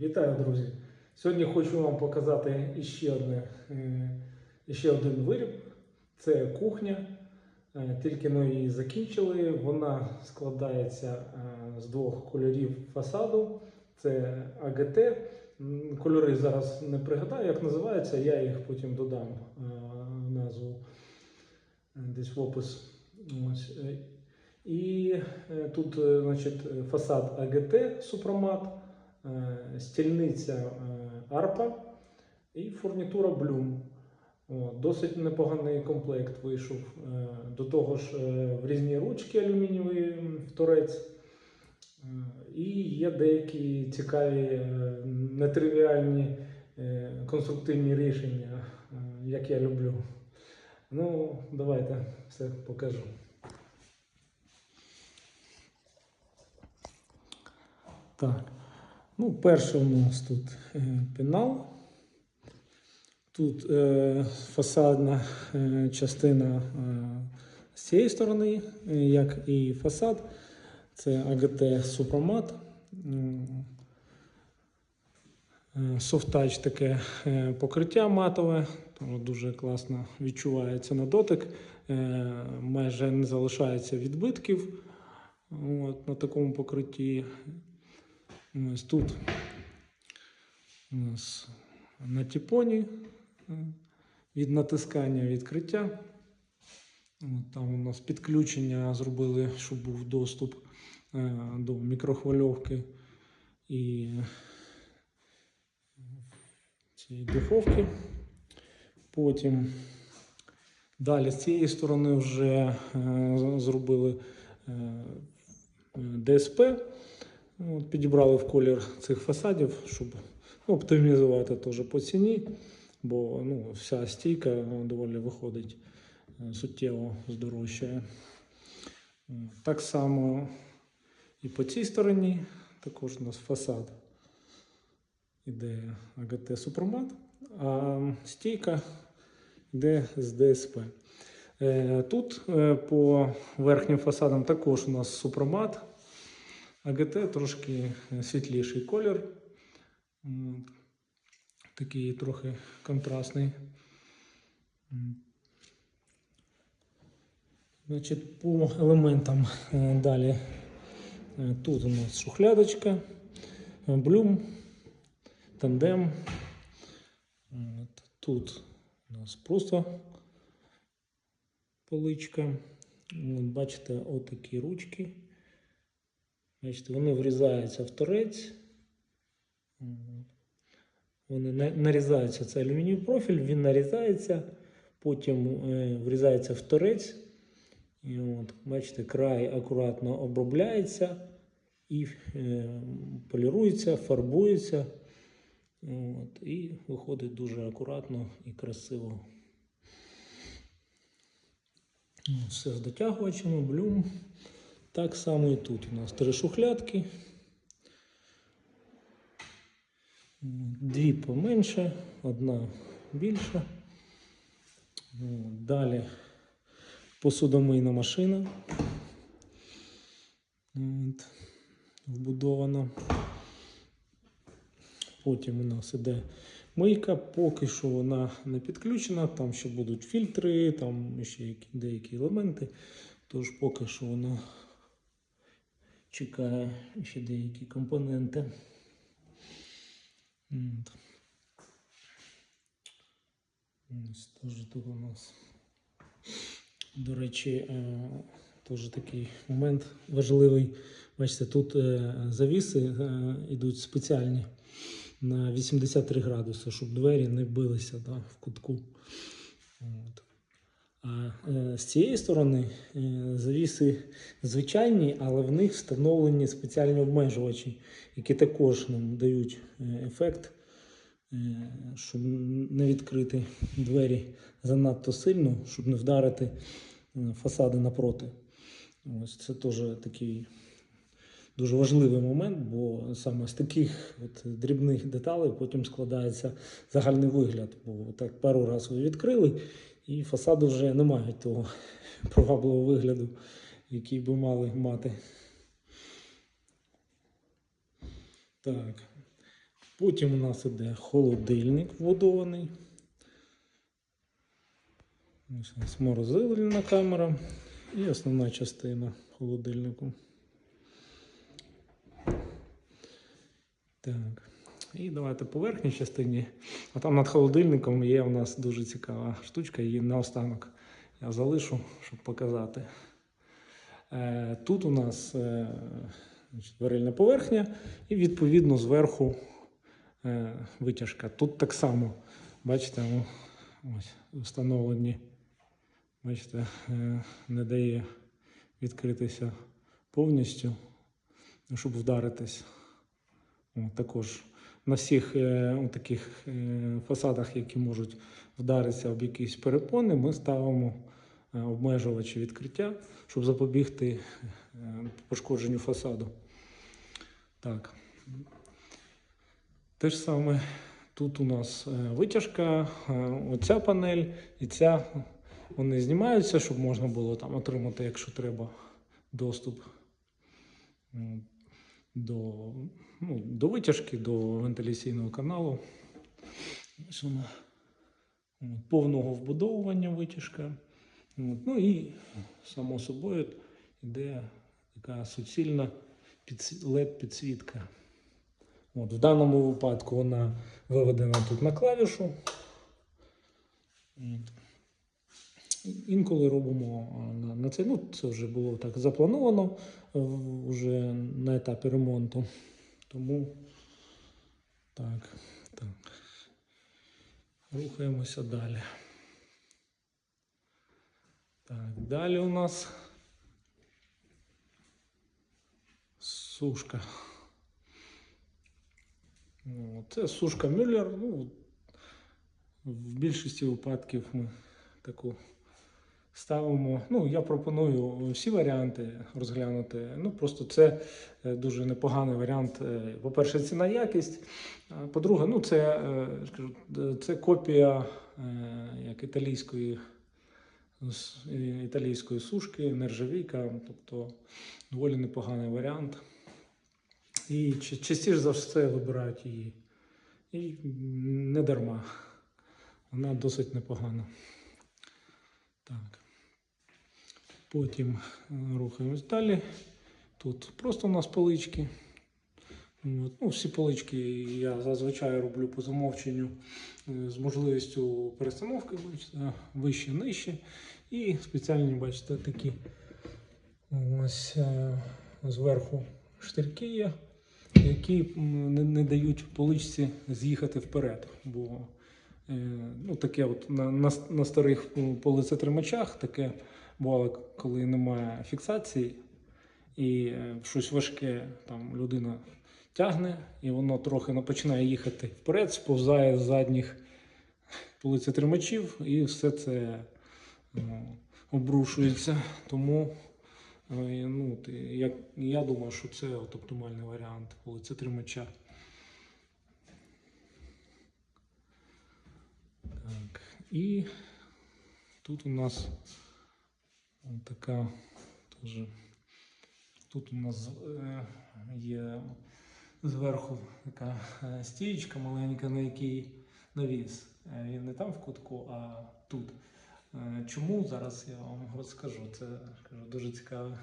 Вітаю, друзі! Сьогодні хочу вам показати іще, одне, е, іще один виріб. Це кухня. Е, Тільки ми її закінчили. Вона складається е, з двох кольорів фасаду. Це АГТ. Кольори зараз не пригадаю, як називаються, я їх потім додам назву десь в опис. Ось. І тут значить, фасад АГТ Супромат. Е, стільниця е, Арпа і фурнітура Блюм. Досить непоганий комплект вийшов. Е, До того ж, в різні ручки торець. Е, І є деякі цікаві нетривіальні конструктивні рішення, як я люблю. Ну, давайте все покажу. Так. Ну, перше у нас тут е, пенал. Тут е, фасадна е, частина з цієї сторони, як і фасад. Це АГТ Супромат. Софтач таке покриття матове, тому дуже класно відчувається на дотик. Майже не залишається відбитків от, на такому покритті. Ось тут у нас на тіпоні е, від натискання відкриття. Там у нас підключення зробили, щоб був доступ е, до мікрохвильовки і цієї духовки. Потім далі з цієї сторони вже е, зробили е, ДСП. От, підібрали в колір цих фасадів, щоб ну, оптимізувати теж по ціні, бо ну, вся стійка ну, доволі виходить е, суттєво здорожчає. Е, Так само і по цій стороні також у нас фасад іде АГТ Супромат, а стійка йде з ДСП. Е, Тут по верхнім фасадам також у нас супромат. АГТ трошки світліший колір. Такий трохи контрастний. Значить, по елементам е, далі. Е, Тут у нас шухлядочка, е, блюм, тандем. Тут у нас просто поличка. Бачите, отакі ручки. Бачите, вони врізаються в торець. Вони нарізаються. Це алюмінієвий профіль, він нарізається, потім е, врізається в торець. І от, бачите, край акуратно обробляється і е, полірується, фарбується. От, і виходить дуже акуратно і красиво. Все з дотягувачами, блюм. Так само і тут у нас три шухлядки. Дві поменше, одна більша. Далі посудомийна машина. От, вбудована. Потім у нас іде мийка, поки що вона не підключена, там ще будуть фільтри, там ще деякі елементи. Тож поки що вона чекає ще деякі компоненти. Ось теж тут у нас, до речі, е, теж такий момент важливий. Бачите, тут е, завіси е, йдуть спеціальні на 83 градуси, щоб двері не билися да, в кутку. От. Е, з цієї сторони е, завіси звичайні, але в них встановлені спеціальні обмежувачі, які також нам дають е, ефект, щоб не відкрити двері занадто сильно, щоб не вдарити фасади напроти. Ось це теж такий дуже важливий момент, бо саме з таких от дрібних деталей потім складається загальний вигляд. Бо так пару разів відкрили, і фасади вже не мають того привабливого вигляду, який би мали мати. Так. Потім у нас іде холодильник вбудований. Ось у нас морозильна камера і основна частина холодильнику. Так. І давайте по верхній частині. А там над холодильником є у нас дуже цікава штучка, її наостанок я залишу, щоб показати. Е, Тут у нас е, варильна поверхня і відповідно зверху е, витяжка. Тут так само, бачите, ось встановлені, бачите, не дає відкритися повністю, щоб вдаритись. Також на всіх е, таких е, фасадах, які можуть вдаритися об якісь перепони, ми ставимо е, обмежувачі відкриття, щоб запобігти пошкодженню фасаду. Так. Те ж саме тут у нас витяжка, оця панель і ця. Вони знімаються, щоб можна було там отримати, якщо треба, доступ до, ну, до витяжки, до вентиляційного каналу. Повного вбудовування витяжка. Ну і само собою йде така суцільна led підсвітка. В даному випадку вона виведена тут на клавішу. Інколи робимо на, це. Ну, це вже було так заплановано е, вже на етапі ремонту. Тому так, так. Рухаємося далі. Так, далі у нас сушка. Це сушка Мюллер. Ну, в більшості випадків ми таку ставимо. Ну, я пропоную всі варіанти розглянути. Ну, просто це е, дуже непоганий варіант. Е, По-перше, ціна якість. По-друге, ну, це, е, скажу, це копія як італійської, італійської сушки, нержавійка, тобто доволі непоганий варіант. І частіше за все вибирають її. І не дарма. Вона досить непогана. Так. Потім е, рухаємось далі. Тут просто у нас полички. Ну, всі полички я зазвичай роблю по замовченню е, з можливістю перестановки, вище, нижче. І спеціальні, бачите, такі ось е, зверху штирки є, які не, не дають поличці з'їхати вперед. Бо ну, таке от на, на, на старих полицетримачах таке бувало, коли немає фіксації і е, щось важке там людина тягне, і воно трохи починає їхати вперед, сповзає з задніх полицетримачів, і все це ну, обрушується. Тому е, ну, як, я думаю, що це от оптимальний варіант полицетримача. Так, і тут у нас така теж. Тут у нас е, є зверху така е, стієчка маленька, на якій навіс. Е, Він не там в кутку, а тут. Чому зараз я вам розкажу? Це кажу, дуже цікаве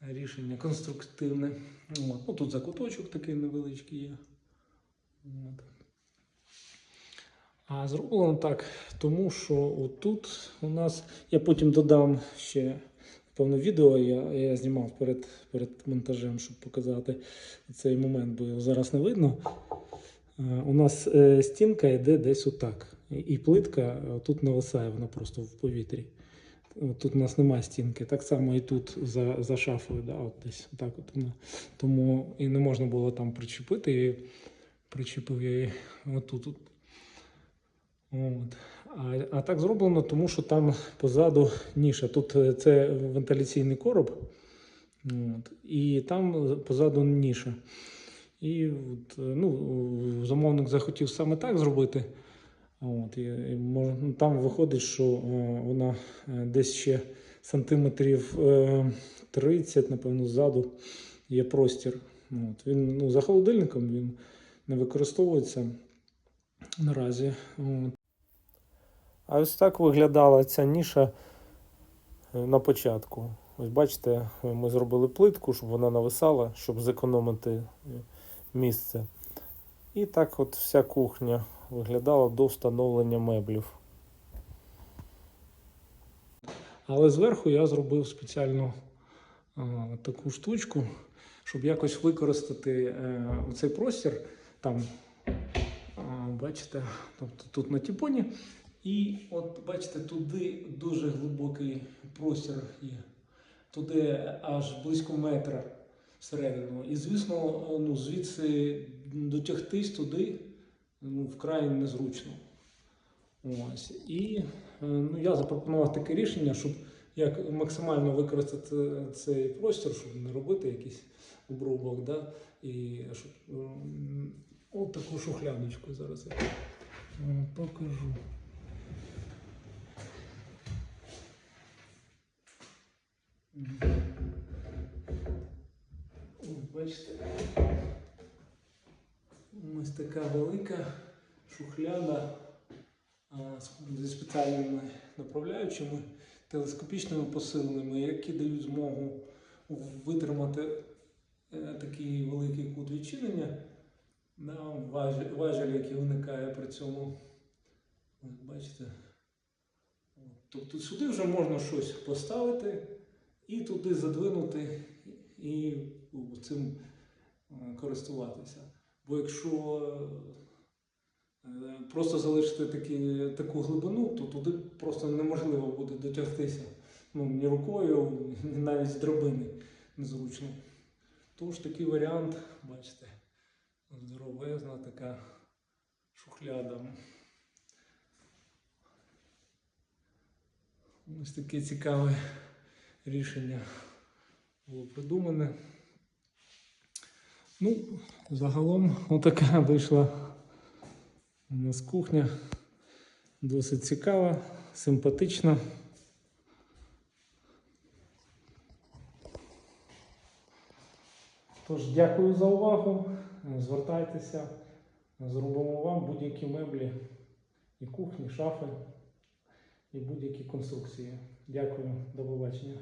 рішення, конструктивне. От. Ну, тут закуточок такий невеличкий є. От. А зроблено так, тому що отут у нас, я потім додам ще певне відео, я, я знімав перед, перед монтажем, щоб показати цей момент, бо його зараз не видно. Е, У нас е, стінка йде десь отак. І, плитка е, тут нависає, вона просто в повітрі. Тут у нас немає стінки. Так само і тут за, за шафою, да, от десь так от вона. Тому і не можна було там причепити. І причепив я її отут. От. А, а так зроблено, тому що там позаду ніша. Тут е, це вентиляційний короб, от, і там позаду ніша. І от, е, ну, замовник захотів саме так зробити. От, і, і ну, там виходить, що е, вона е, десь ще сантиметрів е, 30, напевно, ззаду є простір. От, він ну, за холодильником він не використовується наразі. От. А ось так виглядала ця ніша е, на початку. Ось бачите, ми зробили плитку, щоб вона нависала, щоб зекономити е, місце. І так от вся кухня виглядала до встановлення меблів. Але зверху я зробив спеціальну а, таку штучку, щоб якось використати е, цей простір. Там, а, бачите, тобто тут на тіпоні. І от бачите, туди дуже глибокий простір є. Туди аж близько метра всередину. І звісно, ну, звідси дотягтись туди ну, вкрай незручно. Ось. І е, ну, я запропонував таке рішення, щоб як максимально використати цей простір, щоб не робити якийсь обрубок, да? і щоб от таку шухлядочку зараз я покажу. Бачите. Ось така велика шухляда зі спеціальними направляючими телескопічними посиленнями, які дають змогу витримати е, такий великий кут відчинення на важель, який виникає при цьому. Бачите. Тобто сюди вже можна щось поставити і туди задвинути і цим е, користуватися. Бо якщо е, просто залишити такі, таку глибину, то туди просто неможливо буде дотягтися ну, ні рукою, ні навіть з драбини незручно. Тож такий варіант, бачите, здоровезна така шухляда. Ось таке цікаве рішення було придумане. Ну, загалом отака вийшла у нас кухня. Досить цікава, симпатична. Тож, дякую за увагу. Звертайтеся, зробимо вам будь-які меблі і кухні, шафи, і будь-які конструкції. Дякую, до побачення.